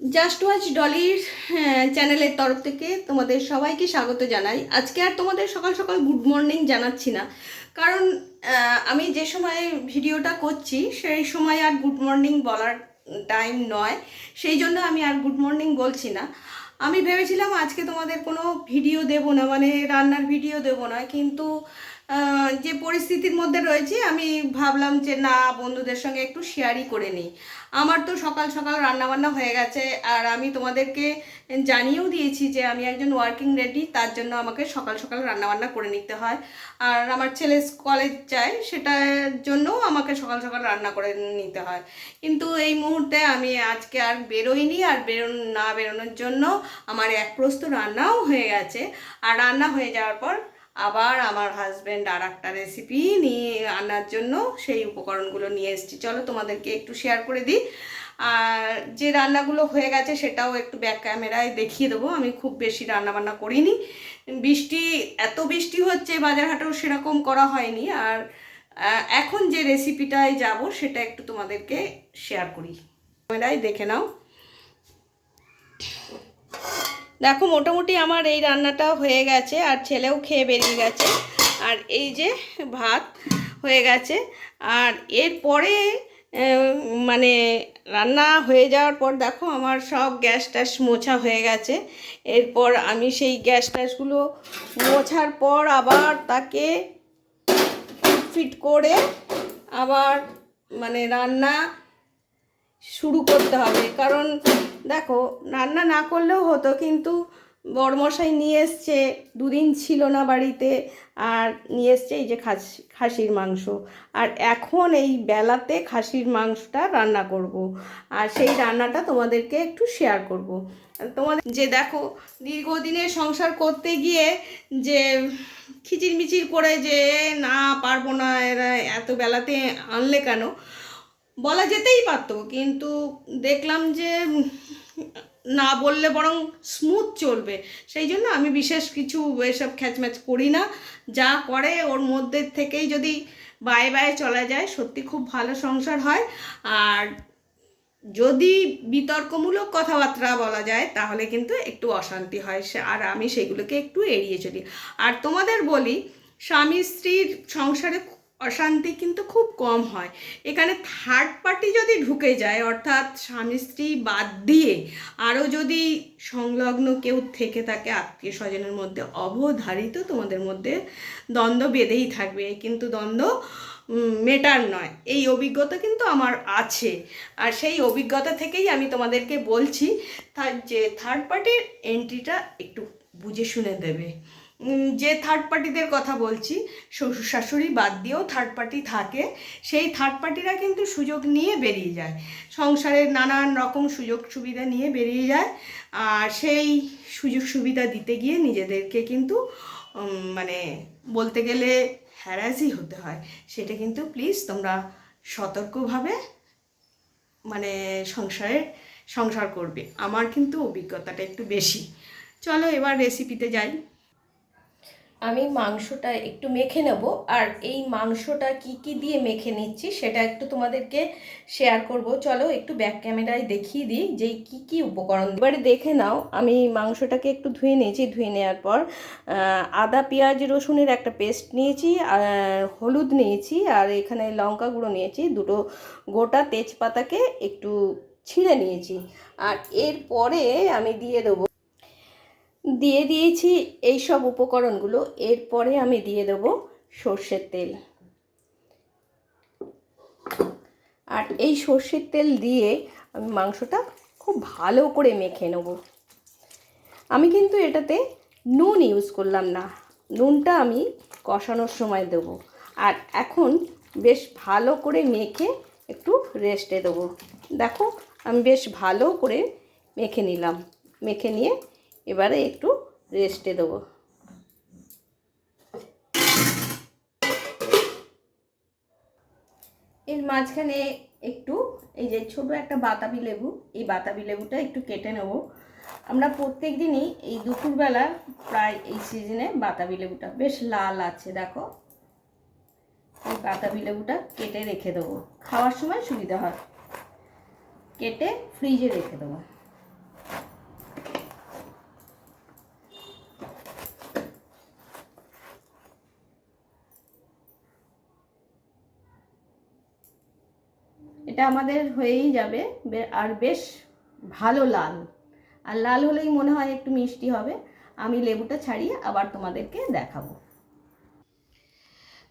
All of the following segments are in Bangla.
জাস্ট ওয়াচ ডলির চ্যানেলের তরফ থেকে তোমাদের সবাইকে স্বাগত জানাই। আজকে আর তোমাদের সকাল সকাল গুড মর্নিং জানাচ্ছি না। কারণ আমি যে সময় ভিডিওটা করছি, সেই সময় আর গুড মর্নিং বলার টাইম নয়। সেই জন্য আমি আর গুড মর্নিং বলছি না। আমি ভেবেছিলাম আজকে তোমাদের কোনো ভিডিও দেব না মানে রান্নার ভিডিও দেব না, কিন্তু যে পরিস্থিতির মধ্যে রয়েছে, আমি ভাবলাম যে না, বন্ধুদের সঙ্গে একটু শেয়ারই করে নিই। আমার তো সকাল সকাল রান্নাবান্না হয়ে গেছে, আর আমি তোমাদেরকে জানিয়েও দিয়েছি যে আমি একজন ওয়ার্কিং রেডি তার জন্য আমাকে সকাল সকাল রান্নাবান্না করে নিতে হয়। আর আমার ছেলে কলেজ যায়, সেটার জন্যও আমাকে সকাল সকাল রান্না করে নিতে হয়। কিন্তু এই মুহূর্তে আমি আজকে আর বেরোইনি, আর বেরোন, না বেরোনোর জন্য আমার এক প্রস্ত রান্নাও হয়ে গেছে। আর রান্না হয়ে যাওয়ার পর আবার আমার হাজব্যান্ড আর একটা রেসিপি নিয়ে আনার জন্য সেই উপকরণগুলো নিয়ে এসেছি। চলো তোমাদেরকে একটু শেয়ার করে দিই। আর যে রান্নাগুলো হয়ে গেছে সেটাও একটু ব্যাক ক্যামেরায় দেখিয়ে দেবো। আমি খুব বেশি রান্না বান্না করিনি। বৃষ্টি, এত বৃষ্টি হচ্ছে বাজার হাটেও সেরকম করা হয়নি। আর এখন যে রেসিপিটায় যাব সেটা একটু তোমাদেরকে শেয়ার করি। ক্যামেরায় দেখে নাও। দেখো, মোটামুটি আমার এই রান্নাটা হয়ে গেছে আর ছেলেও খেয়ে বেরিয়ে গেছে। আর এই যে ভাত হয়ে গেছে। আর এরপরে মানে রান্না হয়ে যাওয়ার পর দেখো, আমার সব গ্যাস ট্যাস মোছা হয়ে গেছে। এরপর আমি সেই গ্যাস ট্যাসগুলো মোছার পর আবার তাকে ফিট করে আবার মানে রান্না শুরু করতে হবে। কারণ দেখো, রান্না না করলেও হতো, কিন্তু বড়মশাই নিয়ে এসছে, দুদিন ছিল না বাড়িতে, আর নিয়ে এসছে এই যে খাসি, খাসির মাংস আর এখন এই বেলাতে খাসির মাংসটা রান্না করব। আর সেই রান্নাটা তোমাদেরকে একটু শেয়ার করব। তোমাদের যে দেখো, দীর্ঘদিনের সংসার করতে গিয়ে যে খিচির মিচির করে যে না, পারব না, এরা এত বেলাতে আনলে কেন বলা যেতেই পারতো, কিন্তু দেখলাম যে না বললে বরং স্মুথ চলবে। সেই জন্য আমি বিশেষ কিছু এসব খ্যাচম্যাচ করি না। যা করে ওর মধ্যে থেকেই যদি বায়ে বায়ে চলা যায়, সত্যি খুব ভালো সংসার হয়। আর যদি বিতর্কমূলক কথাবার্তা বলা যায়, তাহলে কিন্তু একটু অশান্তি হয়। সে- আর আমি সেগুলোকে একটু এড়িয়ে চলি। আর তোমাদের বলি স্বামী স্ত্রীর সংসারে অশান্তি কিন্তু খুব কম হয়। এখানে থার্ড পার্টি যদি ঢুকে যায়, অর্থাৎ স্বামী স্ত্রী বাদ দিয়ে আরও যদি সংলগ্ন কেউ থেকে থাকে, আত্মীয় স্বজনের মধ্যে অবধারিত, তোমাদের মধ্যে দ্বন্দ্ব বেঁধেই থাকবে। কিন্তু দ্বন্দ্ব মেটার নয়। এই অভিজ্ঞতা কিন্তু আমার আছে। আর সেই অভিজ্ঞতা থেকেই আমি তোমাদেরকে বলছি যে থার্ড পার্টির এন্ট্রিটা একটু বুঝে শুনে দেবে। যে থার্ড পার্টিদের কথা বলছি শ্বশুর শাশুড়ি বাদ দিয়েও থার্ড পার্টি থাকে, সেই থার্ড পার্টিরা কিন্তু সুযোগ নিয়ে বেরিয়ে যায়। সংসারের নানান রকম সুযোগ সুবিধা নিয়ে বেরিয়ে যায়, আর সেই সুযোগ সুবিধা দিতে গিয়ে নিজেদেরকে কিন্তু মানে বলতে গেলে হ্যারাসই হতে হয়। সেটা কিন্তু প্লিজ তোমরা সতর্কভাবে মানে সংসারে সংসার করবে। আমার কিন্তু অভিজ্ঞতাটা একটু বেশি। চলো এবার রেসিপিতে যাই। আমি মাংসটা একটু মেখে নেব। আর এই মাংসটা কি কি দিয়ে মেখে নিচ্ছি সেটা একটু তোমাদেরকে শেয়ার করব। চলো একটু ব্যাক ক্যামেরায় দেখিয়ে দিই যে কি কি উপকরণ এবারে দেখে নাও, আমি মাংসটাকে একটু ধুয়ে নিয়েছি। ধুয়ে নেওয়ার পর আদা, পেঁয়াজ, রসুনের একটা পেস্ট নিয়েছি হলুদ নিয়েছি, আর এখানে লঙ্কা গুঁড়ো নিয়েছি। দুটো গোটা তেজপাতাকে একটু ছিঁড়ে নিয়েছি। আর এরপরে আমি দিয়ে দেবো দিয়ে দিয়েছি এই সব উপকরণগুলো। এরপরে আমি দিয়ে দেব সর্ষের তেল। আর এই সর্ষের তেল দিয়ে আমি মাংসটা খুব ভালো করে মেখে নেব। আমি কিন্তু এটাতে নুন ইউজ করলাম না। নুনটা আমি কষানোর সময় দেব। আর এখন বেশ ভালো করে মেখে একটু রেস্টে দেবো। দেখো, আমি বেশ ভালো করে মেখে নিলাম। মেখে নিয়ে এবারে একটু রেস্টে দেবো। এর মাঝখানে একটু এই যে ছোট একটা বাতাবি লেবু, এই বাতাবি লেবুটা একটু কেটে নেব। আমরা প্রত্যেক দিনই এই দুপুরবেলা প্রায় এই সিজনে বাতাবি লেবুটা, বেশ লাল আছে, দেখো। এই বাতাবি লেবুটা কেটে রেখে দেবো। খাওয়ার সময় সুবিধা হয়। কেটে ফ্রিজে রেখে দেবো। আমাদের হয়েই যাবে। আর বেশ ভালো লাল। আর লাল হলেই মনে হয় একটু মিষ্টি হবে। আমি লেবুটা ছাড়িয়ে আবার তোমাদেরকে দেখাবো।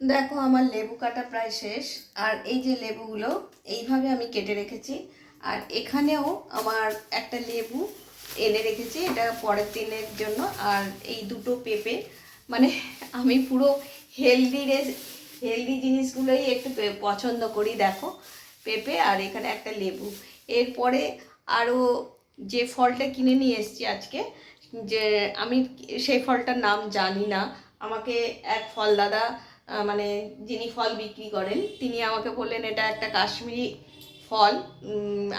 দেখো, আমার লেবু কাটা প্রায় শেষ। আর এই যে লেবুগুলো, এইভাবে আমি কেটে রেখেছি। আর এখানেও আমার একটা লেবু এনে রেখেছি। এটা পরের দিনের জন্য। আর এই দুটো পেঁপে মানে আমি পুরো হেলদি রেস হেলদি জিনিসগুলোই একটু পছন্দ করি, দেখো। পেঁপে আর এখানে একটা লেবু। এরপরে আরও যে ফলটা কিনে নিয়ে এসেছি আজকে, যে আমি সেই ফলটার নাম জানি না। আমাকে এক ফল দাদা মানে যিনি ফল বিক্রি করেন, তিনি আমাকে বললেন, এটা একটা কাশ্মীরি ফল।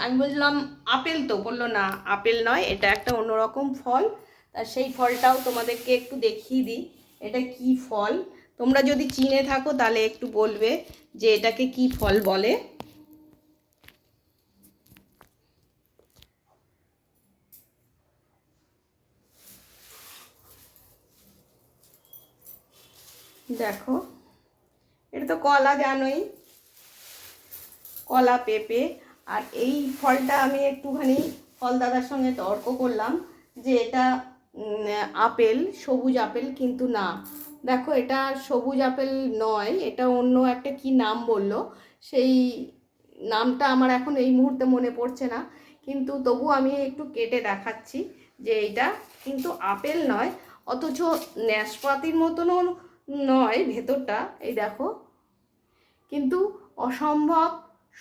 আমি বললাম, আপেল তো? বলল, না, আপেল নয়, এটা একটা অন্যরকম ফল। তা সেই ফলটাও তোমাদেরকে একটু দেখিয়ে দিই, এটা কি ফল? তোমরা যদি চিনে থাকো তাহলে একটু বলবে যে এটাকে কি ফল বলে। দেখো। এটা তো কলা জানোই। কলা, পেঁপে। আর এই ফলটা আমি একটুখানি ফল দাদার সঙ্গে তর্ক করলাম যে এটা আপেল, সবুজ আপেল কিন্তু না। দেখো, এটা সবুজ আপেল নয়, এটা অন্য একটা কি নাম বলল? সেই নামটা আমার এখন এই মুহূর্তে মনে পড়ছে না। কিন্তু তবু আমি একটু কেটে দেখাচ্ছি যে এটা কিন্তু আপেল নয়, অথচ ন্যাসপাতির মতনও নয়, ভেতরটা, এই দেখো। কিন্তু অসম্ভব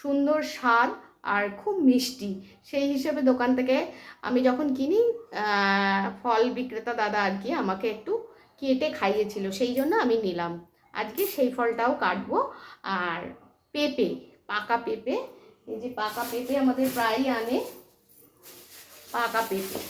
সুন্দর স্বাদ আর খুব মিষ্টি। সেই হিসেবে দোকান থেকে আমি যখন কিনি ফল বিক্রেতা দাদা আর কি আমাকে একটু কেটে খাইয়েছিল, সেই জন্য আমি নিলাম। আজকে সেই ফলটাও কাটবো। আর পেঁপে, পাকা পেঁপে, এই যে পাকা পেঁপে আমাদের প্রায়ই আনে, পাকা পেঁপে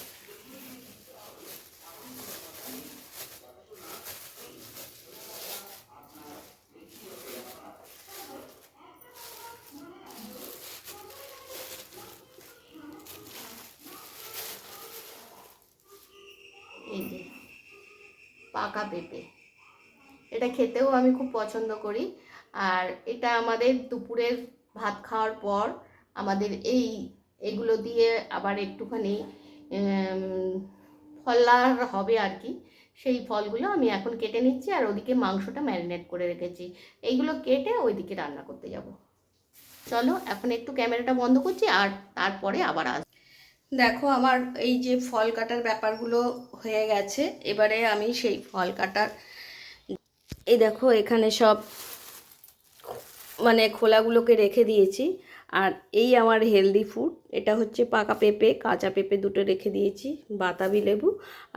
এই যে পাকা পেঁপে। এটা খেতেও আমি খুব পছন্দ করি। আর এটা আমাদের দুপুরের ভাত খাওয়ার পর আমাদের এই এগুলো দিয়ে আবার একটুখানি ফলার হবে আর কি, সেই ফলগুলো আমি এখন কেটে নিচ্ছি আর ওদিকে মাংসটা ম্যারিনেট করে রেখেছি। এইগুলো কেটে ওইদিকে রান্না করতে যাব। চলো, এখন একটু ক্যামেরাটা বন্ধ করছি আর তারপরে আবার আস দেখো, আমার এই যে ফল কাটার ব্যাপারগুলো হয়ে গেছে, এবারে আমি সেই ফল কাটার এই দেখো, এখানে সব মানে খোলাগুলোকে রেখে দিয়েছি। আর এই আমার হেলদি ফুড এটা হচ্ছে পাকা পেঁপে, কাঁচা পেঁপে দুটো রেখে দিয়েছি, বাতাবি লেবু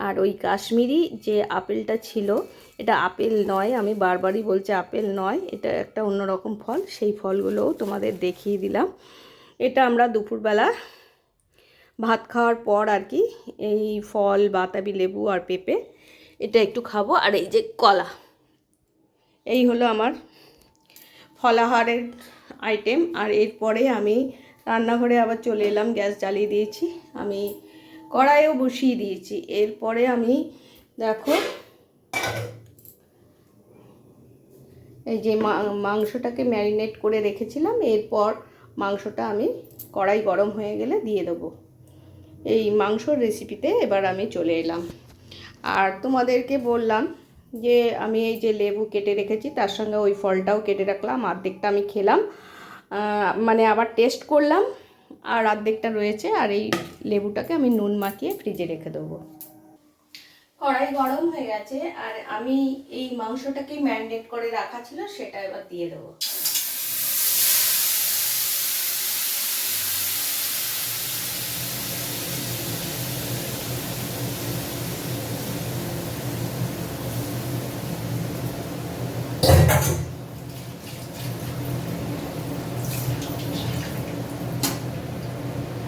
আর ওই কাশ্মীরি যে আপেলটা ছিল, এটা আপেল নয়, আমি বারবারই বলছি আপেল নয়, এটা একটা অন্যরকম ফল, সেই ফলগুলোও তোমাদের দেখিয়ে দিলাম। এটা আমরা দুপুরবেলা ভাত খাওয়ার পর আর কি এই ফল, বাতাবি, লেবু আর পেঁপে এটা একটু খাব। আর এই যে কলা, এই হলো আমার ফলাহারের আইটেম আর এরপরে আমি রান্নাঘরে আবার চলে এলাম, গ্যাস জ্বালিয়ে দিয়েছি। আমি কড়াইও বসিয়ে দিয়েছি। এরপরে আমি দেখো, এই যে মাংসটাকে ম্যারিনেট করে রেখেছিলাম। এরপর মাংসটা আমি কড়াই গরম হয়ে গেলে দিয়ে দেবো। এই মাংসর রেসিপিতে এবার আমি চলে এলাম। আর তোমাদেরকে বললাম যে, আমি এই যে লেবু কেটে রেখেছি, তার সঙ্গে ওই ফলটাও কেটে রাখলাম অর্ধেকটা আমি খেলাম। মানে আবার টেস্ট করলাম, আর অর্ধেকটা রয়েছে, আর এই লেবুটাকে আমি নুন মাখিয়ে ফ্রিজে রেখে দেবো। কড়াই গরম হয়ে গেছে, আর আমি এই মাংসটাকে ম্যারিনেট করে রাখা ছিল, সেটা এবার দিয়ে দেবো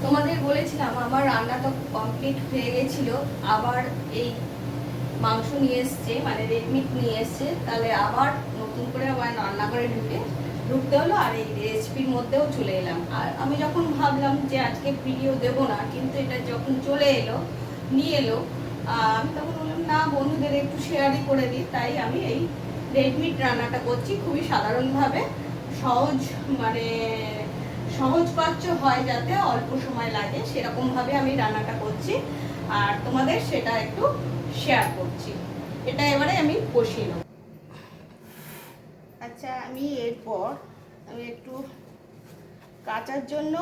তোমাদের বলেছিলাম তো কমপ্লিট হয়ে গেছিল, আবার এই মাংস নিয়ে এসছে মানে রেডমিট নিয়ে এসছে, তাহলে আবার নতুন করে আমার রান্নাঘরে ঢুকে ঢুকতে হলো আর এই রেসিপির মধ্যেও চলে এলাম। আর আমি যখন ভাবলাম যে আজকে ভিডিও দেব না, কিন্তু এটা যখন চলে এলো, নিয়ে এলো আমি তখন বললাম, না, বন্ধুদের একটু শেয়ারই করে দিই। তাই আমি এই রেডমিট রান্নাটা করছি খুবই সাধারণভাবে, সহজ মানে সহজপাচ্য হয় যাতে অল্প সময় লাগে সেরকমভাবে আমি রান্নাটা করছি। আর তোমাদের সেটা একটু শেয়ার করছি। এটা এবারে আমি কষিয়ে নেব। আচ্ছা আমি এরপর আমি একটু কাচার জন্য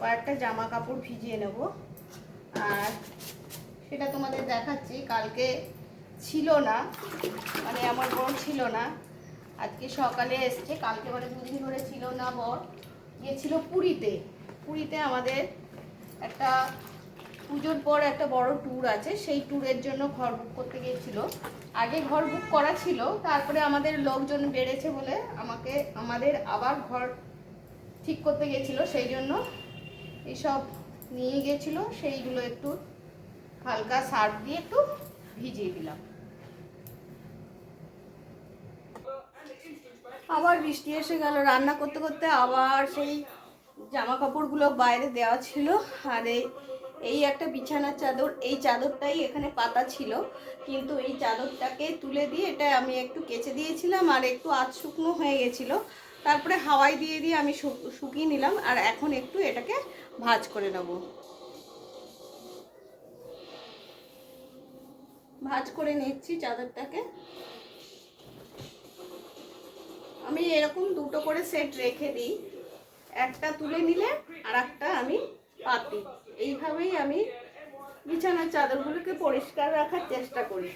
কয়েকটা জামা কাপড় ভিজিয়ে নেব। আর সেটা তোমাদের দেখাচ্ছি, কালকে ছিল না মানে আমার বর ছিল না। আজকে সকালে এসছে, কালকে মানে দুদিন ধরে ছিল না বর। গিয়েছিল পুরীতে। পুরীতে আমাদের একটা পুজোর পর একটা বড় ট্যুর আছে, সেই ট্যুরের জন্য ঘর বুক করতে গিয়েছিল। আগে ঘর বুক করা ছিল, তারপরে আমাদের লোকজন বেড়েছে বলে আমাকে, আমাদের আবার ঘর ঠিক করতে গেছিল সেই জন্য এইসব নিয়ে গেছিল সেইগুলো একটু হালকা সার্ফ দিয়ে একটু ভিজিয়ে দিলাম। আবার বৃষ্টি এসে গেল, রান্না করতে করতে আবার সেই জামা কাপড়গুলো বাইরে দেওয়া ছিল। আর এই এই একটা বিছানার চাদর, এই চাদরটাই এখানে পাতা ছিল। কিন্তু এই চাদরটাকে তুলে দিয়ে এটা আমি একটু কেচে দিয়েছিলাম আর একটু আধ শুকনো হয়ে গেছিল। তারপরে হাওয়াই দিয়ে দিয়ে আমি শুকিয়ে নিলাম আর এখন একটু এটাকে ভাজ করে নেব। ভাজ করে নিচ্ছি চাদরটাকে। আমি এরকম দুটো করে সেট রেখে দিই। একটা তুলে নিলে আর একটা আমি পাতি এইভাবেই আমি বিছানার চাদরগুলোকে পরিষ্কার রাখার চেষ্টা করি।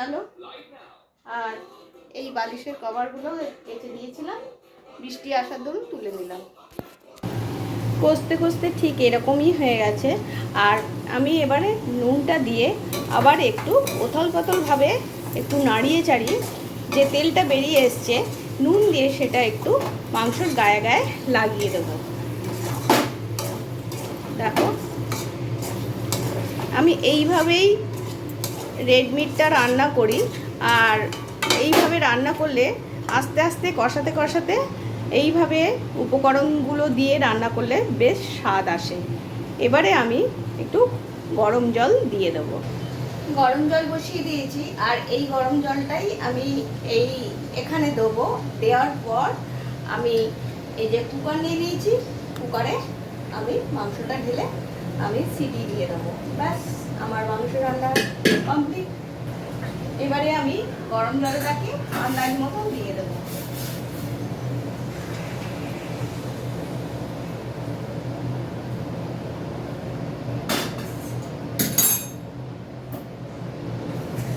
গেল। আর এই বালিশের কভারগুলো কেচে দিয়েছিলাম, বৃষ্টি আসার দরুন তুলে নিলাম। কষতে কষতে ঠিক এরকমই হয়ে গেছে। আর আমি এবারে নুনটা দিয়ে আবার একটু ওথল পাতলভাবে একটু নাড়িয়ে চাড়িয়ে যে তেলটা বেরিয়ে এসছে, নুন দিয়ে সেটা একটু মাংসর গায়ে গায়ে লাগিয়ে দেবো। দেখো, আমি এইভাবেই রেড মিটটা রান্না করি। আর এইভাবে রান্না করলে আস্তে আস্তে কষাতে কষাতে এইভাবে উপকরণগুলো দিয়ে রান্না করলে বেশ স্বাদ আসে। এবারে আমি একটু গরম জল দিয়ে দেবো। গরম জল বসিয়ে দিয়েছি, আর এই গরম জলটাই আমি এই এখানে দেবো। দেওয়ার পর আমি এই যে কুকার নিয়ে নিয়েছি, কুকারে আমি মাংসটা ঢেলে আমি সিটি দিয়ে দেবো। ব্যাস। আমার মাংস রান্না কমপ্লিট এবারে আমি গরম জলটাকে আন্দাজ মতন দিয়ে দেবো।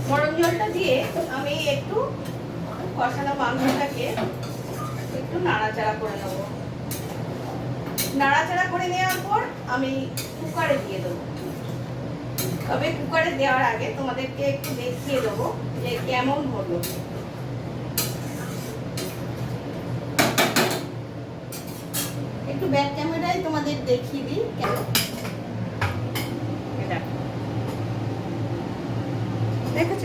গরম জলটা দিয়ে আমি একটু কষানো মাংসটাকে একটু নাড়াচাড়া করে নেব। নাড়াচাড়া করে নেওয়ার পর আমি কুকারে দিয়ে দেবো। তবে কুকারে দেওয়ার আগে তোমাদেরকে একটু দেখিয়ে দেবো যে কেমন হলো। একটু ব্যাক ক্যামেরায় তোমাদের দেখিয়ে দিই কেমন। দেখেছ?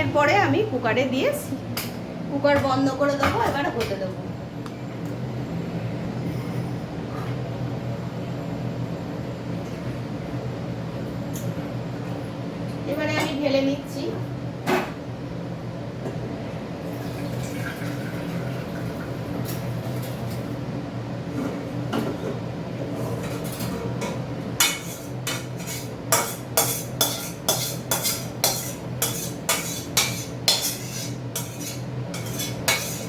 এরপরে আমি কুকারে দিয়ে কুকার বন্ধ করে দেবো, এবার হতে দেবো। এবারে আমি ঢেলে নিচ্ছি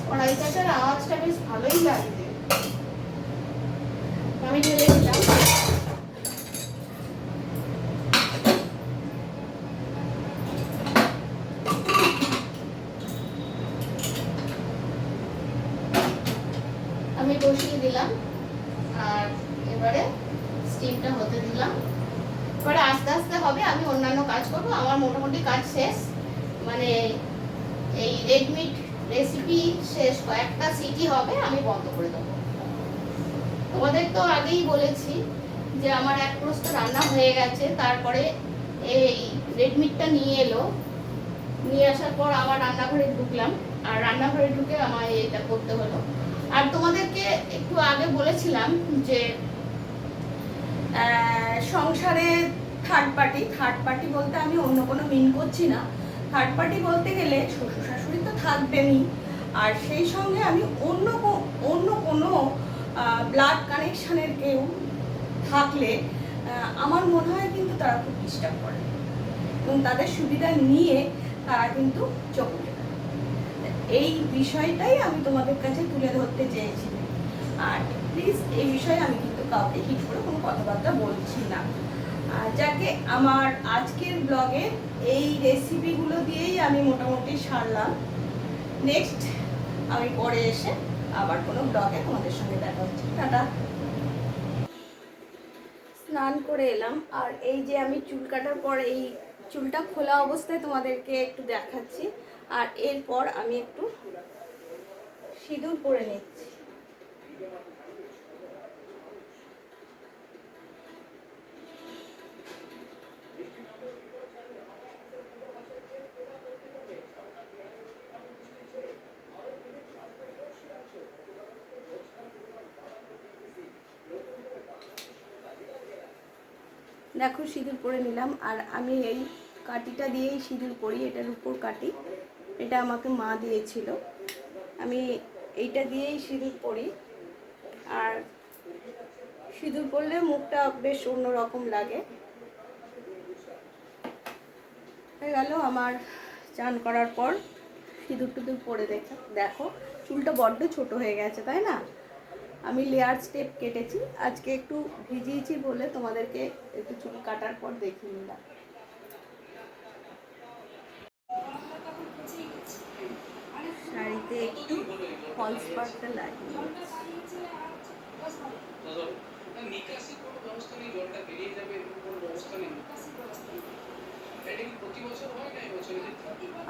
কড়াইটাটার আওয়াজটা বেশ ভালোই লাগছে আমি ঢেলে দিলাম আমি বসিয়ে দিলাম আর এবারে স্টিমটা হতে দিলাম এবারে আস্তে আস্তে হবে আমি অন্যান্য কাজ করব। আমার মোটামুটি কাজ শেষ। মানে এই রেডমিট রেসিপি শেষ কয়েকটা সিটি হবে, আমি বন্ধ করে দেবো। তোমাদের তো আগেই বলেছি যে আমার এক প্রস্ত রান্না হয়ে গেছে, তারপরে এই রেডমিটটা নিয়ে এলো। নিয়ে আসার পর আবার রান্নাঘরে ঢুকলাম, আর রান্নাঘরে ঢুকে আমায় এটা করতে হলো। আর তোমাদেরকে একটু আগে বলেছিলাম যে সংসারে থার্ড পার্টি থার্ড পার্টি বলতে আমি অন্য কোনো মিন করছি না। থার্ড পার্টি বলতে গেলে শ্বশুর শাশুড়ি তো থাকবেনই। আর সেই সঙ্গে আমি অন্য অন্য কোনো ব্লাড কানেকশানের কেউ থাকলে আমার মনে হয় কিন্তু তারা খুব ডিস্টার্ব করে। এবং তাদের সুবিধা নিয়ে তারা কিন্তু চোখ এই বিষয়টাই আমি তোমাদের কাছে তুলে ধরতে চেয়েছি। আর প্লিজ এই বিষয়ে আমি কিন্তু কাউকে হিট করে কোনো কথাবার্তা বলছি না। যাকে আমার আজকের ব্লগে এই রেসিপিগুলো দিয়েই আমি মোটামুটি সারলাম। নেক্সট আমি পরে এসে আবার কোনো ব্লগে তোমাদের সঙ্গে দেখা হচ্ছে। টাটা। স্নান করে এলাম, আর এই যে আমি চুল কাটার পর এই চুলটা খোলা অবস্থায় তোমাদেরকে একটু দেখাচ্ছি, আর এরপর আমি একটু সিঁদুর পরে নিচ্ছি। দেখো, সিঁদুর পরে নিলাম। আর আমি এই কাটিটা দিয়েই সিঁদুর পরি, এটার উপর কাটি এটা আমাকে মা দিয়েছিল। আমি এইটা দিয়েই সিঁদুর পরি। আর সিঁদুর পরলে মুখটা বেশ অন্যরকম লাগে। হয়ে গেল আমার চান করার পর সিঁদুর টুদুর পরে দেখো দেখো, চুলটা বড্ড ছোট হয়ে গেছে, তাই না? আমি লেয়ার স্টেপ কেটেছি। আজকে একটু ভিজিয়েছি বলে তোমাদেরকে একটু চুল কাটার পর দেখিয়ে নিলাম। শাড়িতে একটু লাগিয়ে নেই নেই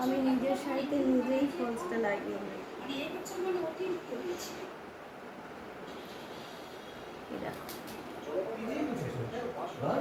আমি নিজের শাড়িতে নিজেই ফলসটা biraz. Var.